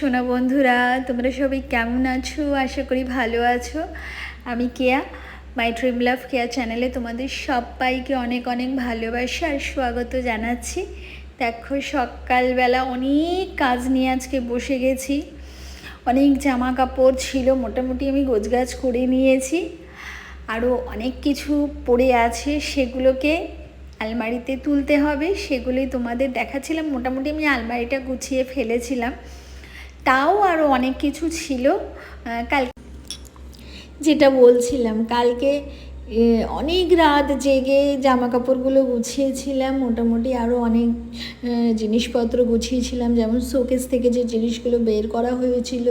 সোনা বন্ধুরা, তোমরা সবাই কেমন আছো? আশা করি ভালো আছো। আমি কেয়া, মাই ড্রিম লাভ কেয়া চ্যানেলে তোমাদের সবাইকে অনেক অনেক ভালোবাসা আর স্বাগত জানাচ্ছি। দেখো, সকালবেলা অনেক কাজ নিয়ে আজকে বসে গেছি। অনেক জামা কাপড় ছিল, মোটামুটি আমি গোছগাছ করে নিয়েছি। আরও অনেক কিছু পড়ে আছে, সেগুলোকে আলমারিতে তুলতে হবে। সেগুলোই তোমাদের দেখাচ্ছিলাম। মোটামুটি আমি আলমারিটা গুছিয়ে ফেলেছিলাম। তাও আরও অনেক কিছু ছিল কাল যেটা বলছিলাম, কালকে অনেক রাত জেগে জামা কাপড়গুলো গুছিয়েছিলাম, মোটামুটি আরও অনেক জিনিসপত্র গুছিয়েছিলাম, যেমন শোকেস থেকে যে জিনিসগুলো বের করা হয়েছিল,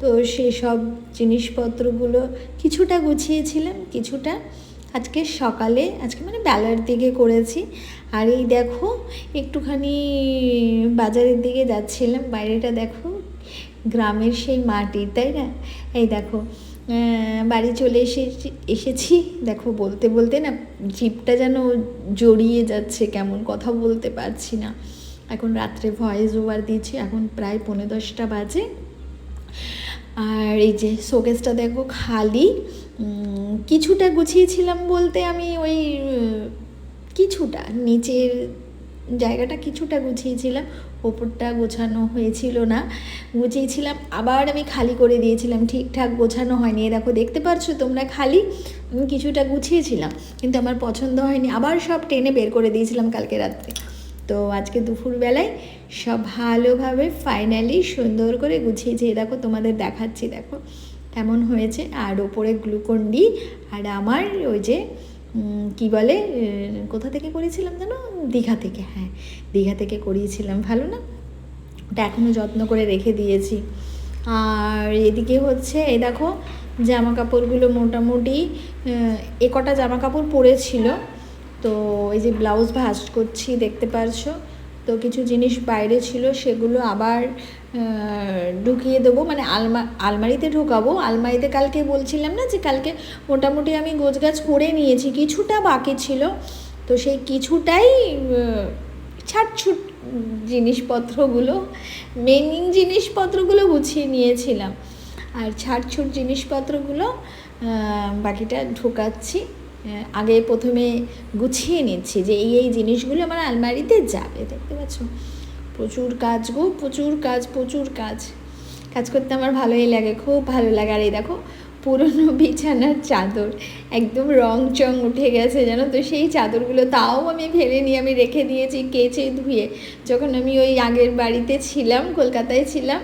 তো সেসব জিনিসপত্রগুলো কিছুটা গুছিয়েছিলাম, কিছুটা আজকে সকালে, আজকে মানে বেলার দিকে করেছি। আর এই দেখো, একটুখানি বাজারের দিকে যাচ্ছিলাম, বাইরেটা দেখো গ্রামের সেই মাটি, তাই না? এই দেখো বাড়ি চলে এসেছি এসেছি। দেখো, বলতে বলতে না জিপটা যেন জড়িয়ে যাচ্ছে, কেমন কথা বলতে পারছি না। এখন রাত্রে ভয়েস ওভার দিয়েছি, এখন প্রায় পনেরো দশটা বাজে। আর এই যে শোকেসটা দেখো খালি কিছুটা গুছিয়েছিলাম বলতে আমি ওই কিছুটা, নিচের জায়গাটা কিছুটা গুছিয়েছিলাম, ওপরটা গোছানো হয়েছিল না। গুছিয়েছিলাম, আবার আমি খালি করে দিয়েছিলাম, ঠিকঠাক গোছানো হয়নি। এ দেখো, দেখতে পাচ্ছ তোমরা খালি? কিছুটা গুছিয়েছিলাম, কিন্তু আমার পছন্দ হয়নি। আবার সব টেনে বের করে দিয়েছিলাম কালকে রাত্রে। তো আজকে দুপুরবেলায় সব ভালোভাবে ফাইনালি সুন্দর করে গুছিয়েছি। দেখো, তোমাদের দেখাচ্ছি, দেখো। কেমন হয়েছে? আর ওপরে গ্লুকন ডি আর আমার ওই যে কি বলে কোথা থেকে করিয়েছিলাম যেন দীঘা থেকে হ্যাঁ। দীঘা থেকে করিয়েছিলাম, ভালো না? ওটা এখনও যত্ন করে রেখে দিয়েছি। আর এদিকে হচ্ছে, এই দেখো জামা কাপড়গুলো মোটামুটি, এ কটা জামা কাপড় পরেছিল। তো এই যে ব্লাউজ ভাজ করছি, দেখতে পারছ? তো কিছু জিনিস বাইরে ছিল, সেগুলো আবার ঢুকিয়ে দেবো। মানে আলমা, আলমারিতে ঢোকাবো। আলমারিতে কালকে বলছিলাম না যে কালকে মোটামুটি আমি গোছগাছ করে নিয়েছি, কিছুটা বাকি ছিল। তো সেই কিছুটাই ছাটছুট জিনিসপত্রগুলো মেনিং জিনিসপত্রগুলো গুছিয়ে নিয়েছিলাম। আর ছাটছুট জিনিসপত্রগুলো বাকিটা ঢোকাচ্ছি। আগে প্রথমে গুছিয়ে নিচ্ছি যে এই এই জিনিসগুলো আমার আলমারিতে যাবে, দেখতে পাচ্ছ? প্রচুর কাজ গো, প্রচুর কাজ প্রচুর কাজ। কাজ করতে আমার ভালোই লাগে, খুব ভালো লাগে। আর এই দেখো, পুরনো বিছানার চাদর, একদম রং চং উঠে গেছে, জানো তো? সেই চাদরগুলো তাও আমি ফেলে নিয়ে, আমি রেখে দিয়েছি, কেচে ধুয়ে। যখন আমি ওই আগের বাড়িতে ছিলাম, কলকাতায় ছিলাম,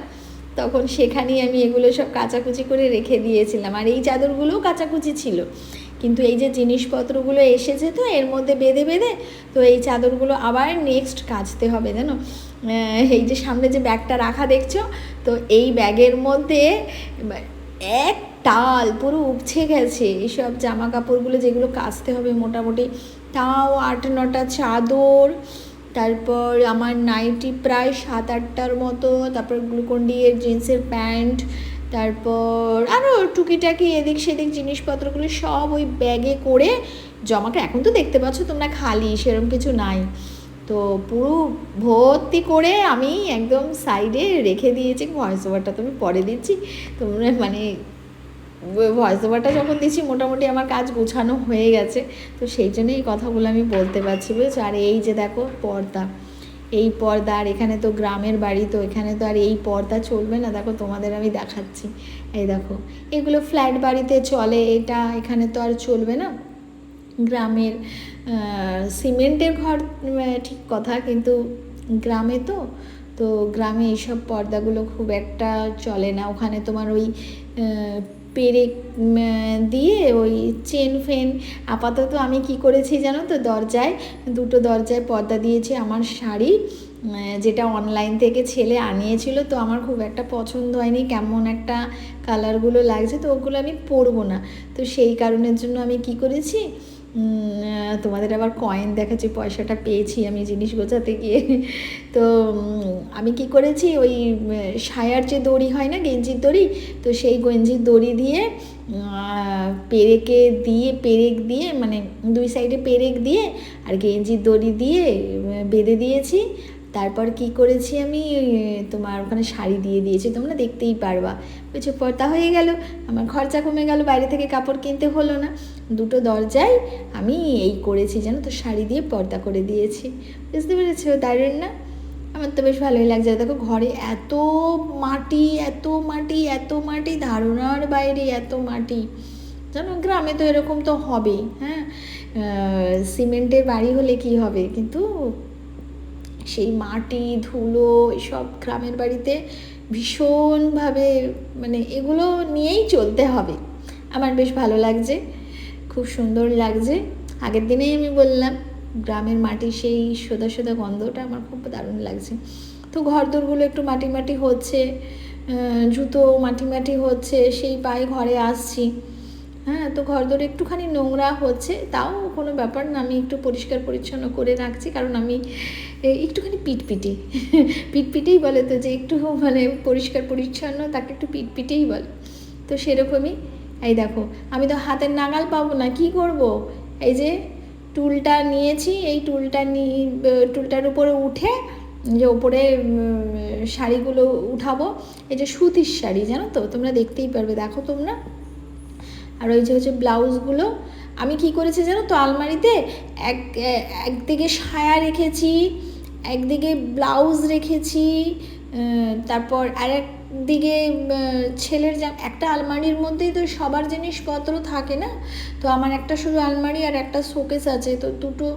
তখন সেখানেই আমি এগুলো সব কাচাকুচি করে রেখে দিয়েছিলাম। আর এই চাদরগুলোও কাচাকুচি ছিল। কিন্তু এই যে জিনিসপত্রগুলো এসেছে তো, এর মধ্যে বেঁধে বেঁধে, তো এই চাদরগুলো আবার নেক্সট কাচতে হবে, জানো? এই যে সামনে যে ব্যাগটা রাখা দেখছ, তো এই ব্যাগের মধ্যে এক টাল পুরো উপছে গেছে। এইসব জামা কাপড়গুলো যেগুলো কাচতে হবে মোটামুটি, তাও আট নটা চাদর, তারপর আমার নাইটি প্রায় সাত আটটার মতো, তারপর গ্লুকন্ডি এর জিন্সের প্যান্ট তারপর আরও টুকিটাকি এদিক সেদিক জিনিসপত্রগুলো সব ওই ব্যাগে করে জমাকে, এখন তো দেখতে পাচ্ছ তোমরা খালি সেরকম কিছু নাই। তো পুরো ভর্তি করে আমি একদম সাইডে রেখে দিয়েছি ভয়েস ওভারটা তুমি পরে দিচ্ছি। তোমরা মানে ভয়েস ওভারটা যখন দিচ্ছি, মোটামুটি আমার কাজ গোছানো হয়ে গেছে। তো সেই জন্য এই কথাগুলো আমি বলতে পারছি, বুঝেছ? আর এই যে দেখো পর্দা। এই পর্দা আর এখানে তো গ্রামের বাড়ি, তো এখানে তো আর এই পর্দা চলবে না। দেখো, তোমাদের আমি দেখাচ্ছি। এই দেখো, এগুলো ফ্ল্যাট বাড়িতে চলে, এটা এখানে তো আর চলবে না। গ্রামের সিমেন্টের ঘর ঠিক কথা, কিন্তু গ্রামে তো তো গ্রামে এইসব পর্দাগুলো খুব একটা চলে না। ওখানে তোমার ওই পেরেক দিয়ে ওই চেন ফেন, আপাতত আমি কি করেছি জানো তো, দরজায়, দুটো দরজায় পর্দা দিয়েছি আমার শাড়ি যেটা অনলাইন থেকে ছেলে আনিয়েছিল, তো আমার খুব একটা পছন্দ হয়নি, কেমন একটা কালারগুলো লাগছে, তো ওগুলো আমি পরবো না। তো সেই কারণের জন্য আমি কি করেছি তোমাদের আবার কয়েন দেখাচ্ছি পয়সাটা পেয়েছি আমি জিনিস গোছাতে গিয়ে। তো আমি কি করেছি? ওই সায়ার যে দড়ি হয় না, গেঞ্জির দড়ি? তো সেই গেঞ্জির দড়ি দিয়ে পেরেকে দিয়ে, পেরেক দিয়ে মানে দুই সাইডে পেরেক দিয়ে আর গেঞ্জির দড়ি দিয়ে বেঁধে দিয়েছি। তারপর কি করেছি আমি? তোমার ওখানে শাড়ি দিয়ে দিয়েছি। তোমরা দেখতেই পারবা। বলছে পর্দা হয়ে গেল। আমার খরচা কমে গেল, বাইরে থেকে কাপড় কিনতে হলো না। দুটো দরজায় আমি এই করেছি, জানো তো, শাড়ি দিয়ে পর্দা করে দিয়েছি। বুঝতে পেরেছ দারুণ না? আমার তো বেশ ভালোই লাগছে। দেখো, ঘরে এত মাটি এত মাটি এত মাটি, ধারণার বাইরে এত মাটি। জানো, গ্রামে তো এরকম তো হবেই হ্যাঁ? সিমেন্টের বাড়ি হলে কি হবে? কিন্তু সেই মাটি, ধুলো, এসব গ্রামের বাড়িতে ভীষণভাবে মানে এগুলো নিয়েই চলতে হবে। আমার বেশ ভালো লাগছে, খুব সুন্দর লাগছে। আগের দিনেই আমি বললাম, গ্রামের মাটির সেই সোদা সোদা গন্ধটা আমার খুব দারুণ লাগছে। তো ঘর দোরগুলো একটু মাটি মাটি হচ্ছে জুতো মাটি মাটি হচ্ছে, সেই পায়ে ঘরে আসছি। হ্যাঁ তো ঘর দোর একটুখানি নোংরা হচ্ছে, তাও কোনো ব্যাপার না, আমি একটু পরিষ্কার পরিচ্ছন্ন করে রাখছি, কারণ আমি একটুখানি পিটপিটি। পিটপিটেই বলে তো যে একটু মানে পরিষ্কার পরিচ্ছন্ন, তাকে একটু পিটপিটেই বলে। তো সেরকমই, এই দেখো, আমি তো হাতের নাগাল পাবো না, কি করব? এই যে টুলটা নিয়েছি, এই টুলটা নিয়ে টুলটার উপরে উঠে, যে ওপরে শাড়িগুলো উঠাবো, এই যে সুতির শাড়ি, জানো তো? তোমরা দেখতেই পারবে, দেখো তোমরা। আর ওই যে হচ্ছে ব্লাউজগুলো, আমি কি করেছি জানো তো, আলমারিতে এক একদিকে সায়া রেখেছি একদিকে ব্লাউজ রেখেছি তারপর আর একদিকে ছেলের যা একটা আলমারির মধ্যেই তো সবার জিনিসপত্র থাকে না? তো আমার একটা শুধু আলমারি আর একটা শোকেস আছে, তো দুটো,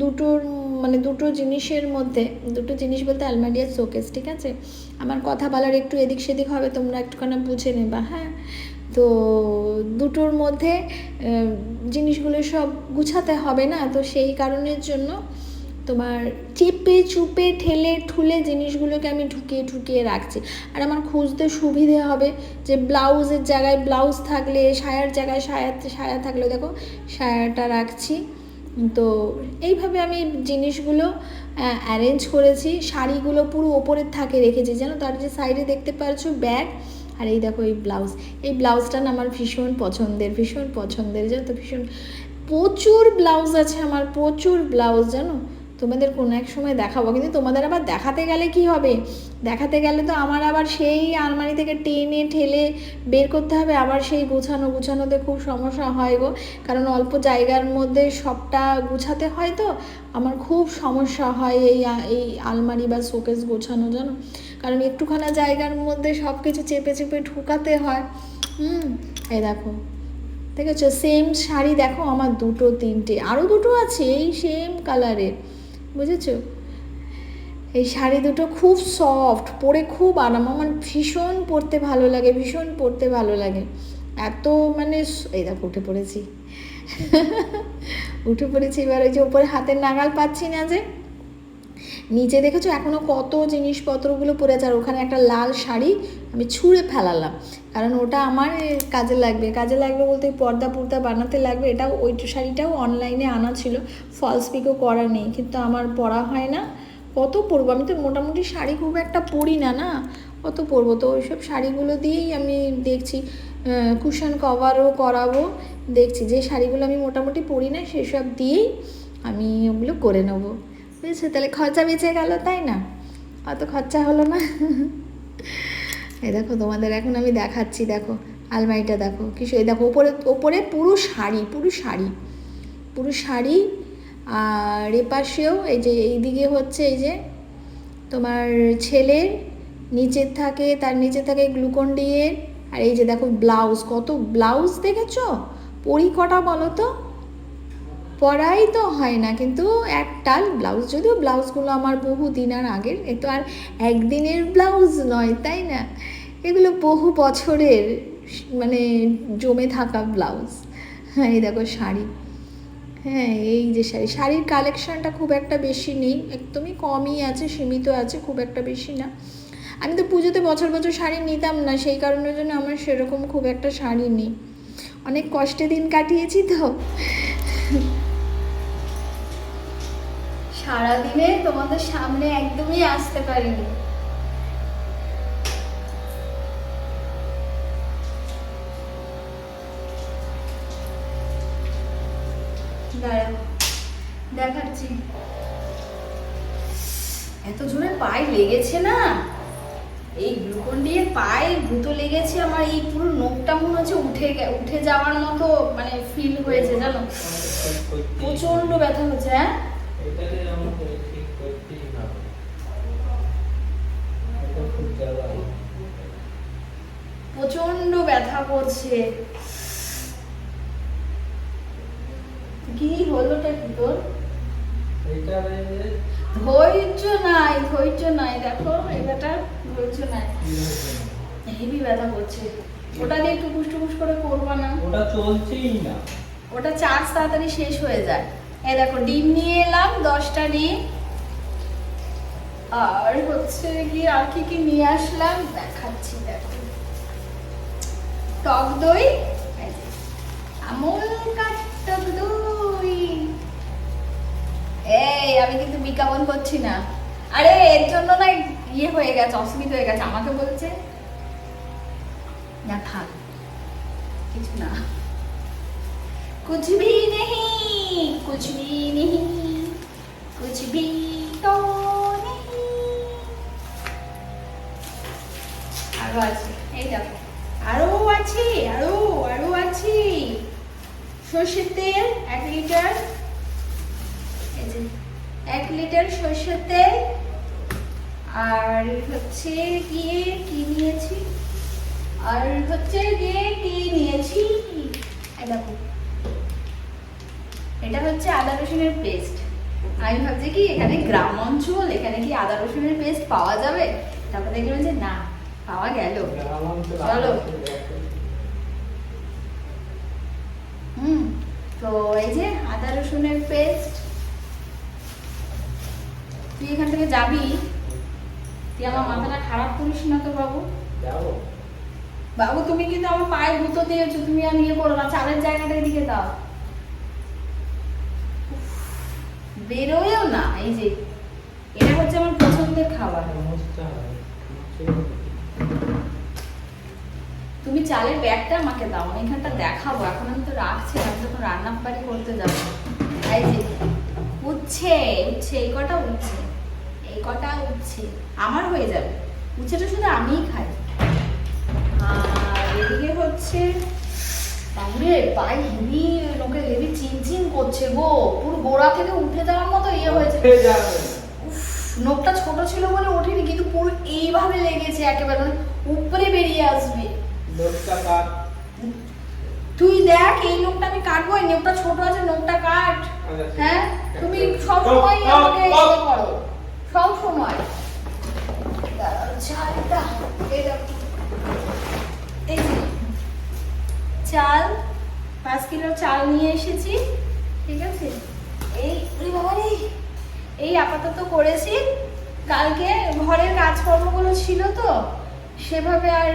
দুটোর মানে দুটো জিনিসের মধ্যে, দুটো জিনিস বলতে আলমারি আর শোকেস, ঠিক আছে? আমার কথা বলার একটু এদিক সেদিক হবে, তোমরা একটুখানি বুঝে নেবা হ্যাঁ? তো দুটোর মধ্যে জিনিসগুলো সব গুছাতে হবে না, তো সেই কারণের জন্য তোমার চেপে চুপে ঠেলে ঠুলে জিনিসগুলোকে আমি ঢুকিয়ে ঢুকিয়ে রাখছি। আর আমার খুঁজতে সুবিধে হবে যে ব্লাউজের জায়গায় ব্লাউজ থাকলে, সায়ার জায়গায় সায়া সায়া থাকলে দেখো সায়াটা রাখছি। তো এইভাবে আমি জিনিসগুলো অ্যারেঞ্জ করেছি। শাড়িগুলো পুরো ওপরের থাকে রেখেছি যেন তার যে সাইডে দেখতে পাচ্ছ ব্যাগ আর এই দেখো এই ব্লাউজ। এই ব্লাউজটা না আমার ভীষণ পছন্দের ভীষণ পছন্দের, জানো তো? ভীষণ, প্রচুর ব্লাউজ আছে আমার, প্রচুর ব্লাউজ, জানো? তোমাদের কোনো এক সময় দেখাবো, কিন্তু তোমাদের আবার দেখাতে গেলে কি হবে? দেখাতে গেলে তো আমার আবার সেই আলমারি থেকে টেনে ঠেলে বের করতে হবে, আবার সেই গুছানো গুছানোতে খুব সমস্যা হয় গো। কারণ অল্প জায়গার মধ্যে সবটা গুছাতে হয় তো, আমার খুব সমস্যা হয় এই এই আলমারি বা শোকেস গোছানো জানো কারণ একটুখানা জায়গার মধ্যে সব কিছু চেপে চেপে ঢুকাতে হয়। হুম, এই দেখো। দেখেছ? সেম শাড়ি দেখো, আমার দুটো তিনটে। আরও দুটো আছে, এই সেম কালারের বুঝেছ? এই শাড়ি দুটো খুব সফট পরে খুব আরাম। আমার ভীষণ পরতে ভালো লাগে, ভীষণ পরতে ভালো লাগে। এত মানে এই দেখো, উঠে পড়েছি। উঠে পড়েছি, এবার ওই যে উপরে হাতের নাগাল পাচ্ছি না যে। নিচে দেখেছ এখনও কত জিনিসপত্রগুলো পরে আছে, আর ওখানে একটা লাল শাড়ি আমি ছুঁড়ে ফেলালাম। কারণ ওটা আমার কাজে লাগবে। কাজে লাগবে বলতে পর্দা পর্দা বানাতে লাগবে। এটাও ওই শাড়িটাও অনলাইনে আনা ছিল। ফলস পিকও করা নেই। কিন্তু আমার পরা হয় না। কত পরবো? আমি তো মোটামুটি শাড়ি খুব একটা পরি না না? কত পরবো? তো ওইসব শাড়িগুলো দিয়েই আমি দেখছি। কুশন কভারও করাবো। দেখছি। যে শাড়িগুলো আমি মোটামুটি পরি না, সেসব দিয়েই আমি ওগুলো করে নেব। বুঝেছ? তাহলে খরচা বেঁচে গেল, তাই না? অত খরচা হলো না? এই দেখো তোমাদের, এখন আমি দেখাচ্ছি, দেখো, আলমারিটা দেখো কিছু এই দেখো, ওপরে ওপরে পুরো শাড়ি পুরো শাড়ি পুরো শাড়ি, আর এপাশেও এই যে এইদিকে হচ্ছে এই যে তোমার ছেলের, নিচের থাকে, তার নিচে থাকে গ্লুকন ডিয়ের আর এই যে দেখো ব্লাউজ, কত ব্লাউজ দেখেছ? পরি কটা বলো তো। পরাই তো হয় না, কিন্তু একটাল ব্লাউজ যদিও ব্লাউজগুলো আমার বহু দিন আর আগের, এ তো আর একদিনের ব্লাউজ নয়, তাই না? এগুলো বহু বছরের মানে জমে থাকা ব্লাউজ হ্যাঁ এই দেখো শাড়ি। হ্যাঁ এই যে শাড়ি। শাড়ির কালেকশানটা খুব একটা বেশি নেই, একদমই কমই আছে, সীমিত আছে, খুব একটা বেশি না। আমি তো পুজোতে বছর বছর শাড়ি নিতাম না, সেই কারণের জন্য আমার সেরকম খুব একটা শাড়ি নেই। অনেক কষ্টে দিন কাটিয়েছি তো। সারাদিনে তোমাদের সামনে একদমই আসতে পারিনি। দেখাচ্ছি। এত জোরে পায়ে লেগেছে না? এই গ্লুকন দিয়ে পায়ে গুঁতো লেগেছে আমার, এই পুরো নোকটা মনে হচ্ছে উঠে উঠে যাওয়ার মতো মানে ফিল হয়েছে, জানো? প্রচণ্ড ব্যথা হচ্ছে হ্যাঁ? এটাকে আমাকে ঠিক করতেই হবে। এটা খুব জ্বালা। প্রচণ্ড ব্যথা করছে। কি হলোটা কি তোর? এটা ধৈর্য নাই ধৈর্য নাই। দেখো এবারটা ধৈর্য নাই? হেভি ব্যথা করছে। ওটা দিয়ে টুকুস টুকুস করে করবা না। ওটা চলছেই না। ওটা চার্জ তাড়াতাড়ি শেষ হয়ে যায়। এই দেখো, ডিম নিয়ে এলাম, দশটা ডিম আর হচ্ছে কি আর কি কি নিয়ে আসলাম? দেখাচ্ছি, দেখো। টক দই আমল দই। এই, আমি কিন্তু বিজ্ঞাপন করছি না। আরে, এর জন্য না ইয়ে হয়ে গেছে, অসুবিধা হয়ে গেছে, আমাকে বলছে, না থাক কিছু না। কুছ ভি নেই। नहीं कुछ भी नहीं कुछ भी तो नहीं আরো আছে এই দেখো আরো আছে আরো আরো আছে সর্ষের তেল এক লিটার এই যে এক লিটার সর্ষের তেল আর হচ্ছে গিয়ে কি নিয়েছি আর হচ্ছে গিয়ে কি নিয়েছি এই দেখো এটা হচ্ছে আদা রসুনের পেস্ট আমি ভাবছি কি এখানে গ্রাম অঞ্চল এখানে কি আদা রসুনের পেস্ট পাওয়া যাবে? তারপর দেখলাম যে না পাওয়া গেল। চলো। হুম তো এই যে আদা রসুনের পেস্ট তুই এখান থেকে যাবি? তুই আমার মাথাটা খারাপ করিস না তো বাবু? বাবু তুমি কিন্তু আমার পায়ে গুঁতো দিয়েছ তুমি আর ইয়ে করো না চালের জায়গাটা এদিকে দাও। বেরোয়ও না এই যে এটা হচ্ছে আমার পছন্দের খাবার। তুমি চালের ব্যাগটা আমাকে দাও আমি এখানটা দেখাবো। এখন আমি তো রাখছি না, আমি তখন রান্না বাড়ি করতে যাব। এই যে উচ্ছে উচ্ছে এই কটা উচ্ছে এই কটা উচ্ছে আমার হয়ে যাবে। উচ্ছেটা শুধু আমিই খাই। আর এদিকে হচ্ছে বাবুরে পায়ে হেভি লোকে হেভি চিনচিন করছে গো। পুরো গোড়া থেকে উঠে যাওয়ার মতো ইয়ে হয়েছে। নোকটা ছোট ছিল বলে ওঠেনি কিন্তু পুরো এইভাবে লেগেছে একেবারে মানে উপরে বেরিয়ে আসবে। তুই দেখ এই নোকটা আমি কাটবো এই নোকটা ছোট আছে নোকটা কাট। হ্যাঁ? তুমি সব সময় আমাকে ইয়ে করো। সব সময়। এই। এই চাল, পাঁচ কিলো চাল নিয়ে এসেছি, ঠিক আছে? এই এই আপাতত করেছি। কালকে ঘরের কাজকর্মগুলো ছিল তো, সেভাবে আর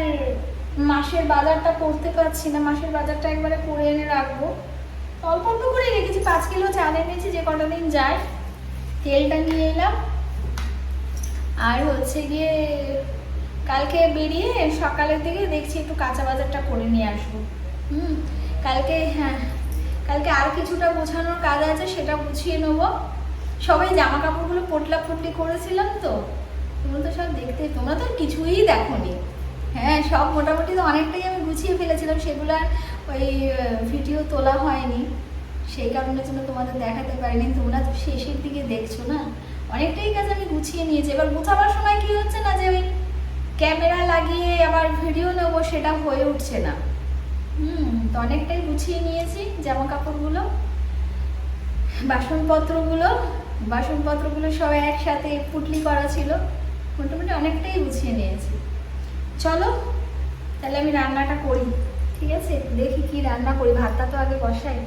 মাসের বাজারটা করতে পারছি না। মাসের বাজারটা একবারে করে এনে রাখব। অল্প অল্প করে রেখেছি, পাঁচ কিলো চাল এনেছি, যে কটা দিন যায়। তেলটা নিয়ে এলাম। আর হচ্ছে গিয়ে কালকে বেরিয়ে সকালের দিকে দেখছি একটু কাঁচা বাজারটা করে নিয়ে আসব। হুম, কালকে হ্যাঁ কালকে আর কিছুটা গোছানোর কাজ আছে, সেটা গুছিয়ে নেব। সবাই জামা কাপড়গুলো পটলা পটলি করেছিলাম তো তোমরা তো সব দেখতে, তোমরা তো কিছুই দেখোনি। হ্যাঁ সব মোটামুটি তো অনেকটাই আমি গুছিয়ে ফেলেছিলাম, সেগুলো আর ওই ভিডিও তোলা হয়নি। সেই কারণের জন্য তোমাদের দেখাতে পারিনি, তোমরা তো শেষের দিকে দেখছ না? অনেকটাই কাজ আমি গুছিয়ে নিয়েছি। এবার গুছাবার সময় কি হচ্ছে না যে ওই ক্যামেরা লাগিয়ে আবার ভিডিও নেব, সেটা হয়ে উঠছে না। হুম, তো অনেকটাই গুছিয়ে নিয়েছি জামা কাপড়গুলো বাসনপত্রগুলো বাসনপত্রগুলো সব একসাথে পুটলি করা ছিল, মোটামুটি অনেকটাই গুছিয়ে নিয়েছি। চলো, তাহলে আমি রান্নাটা করি, ঠিক আছে? দেখি কি রান্না করি, ভাতটা তো আগে বসাই।